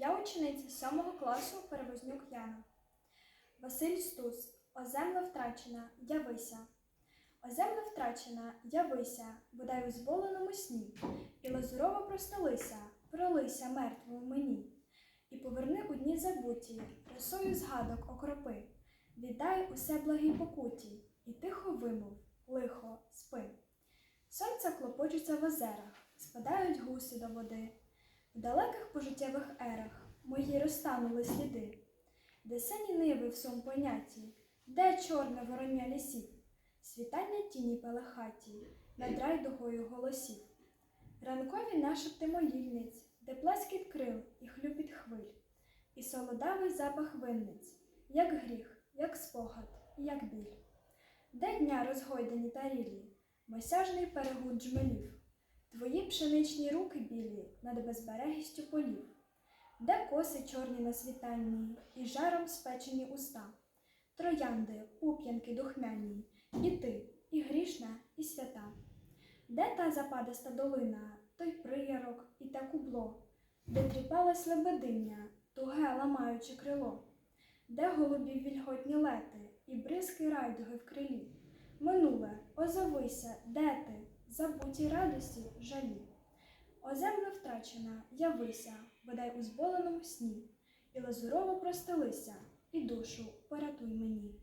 Я учениця 7 класу Перевознюк Яна. Василь Стус. О земле втрачена, явися. О земле втрачена, явися, бодай у зболеному сні, і лазурово простелися, пролися мертвому мені, і поверни у дні забуті, росою згадок окропи, віддай усе благій покуті, і тихо вимов, лихо, спи. Сонця клопочуться в озерах, спадають гуси до води. В далеких пожиттєвих ерах мої розтанули сліди, де сині ниви в сум поняті, де чорне вороння лісів, світання тіні пелехаті, над райдугою голосів, ранкові нашепти молільниць, де плескіт крил і хлюпіт хвиль, і солодавий запах винниць, як гріх, як спогад, як біль, де дня розгойдені тарілі, мосяжний перегуд джмелів. Твої пшеничні руки білі над безберегістю полів, де коси чорні на світанні і жаром спечені уста, троянди, пуп'янки духмяні, і ти, і грішна, і свята, де та западиста долина, той приярок і те кубло, де тріпалась лебединя, туге ламаючи крило, де голубів вільготні лети і бризки райдуги в крилі. Минуле, озовися, де ти, забутій радості, жалі. О землю втрачена, явися, бодай у зболеному сні, і лазурово простелися, і душу порятуй мені.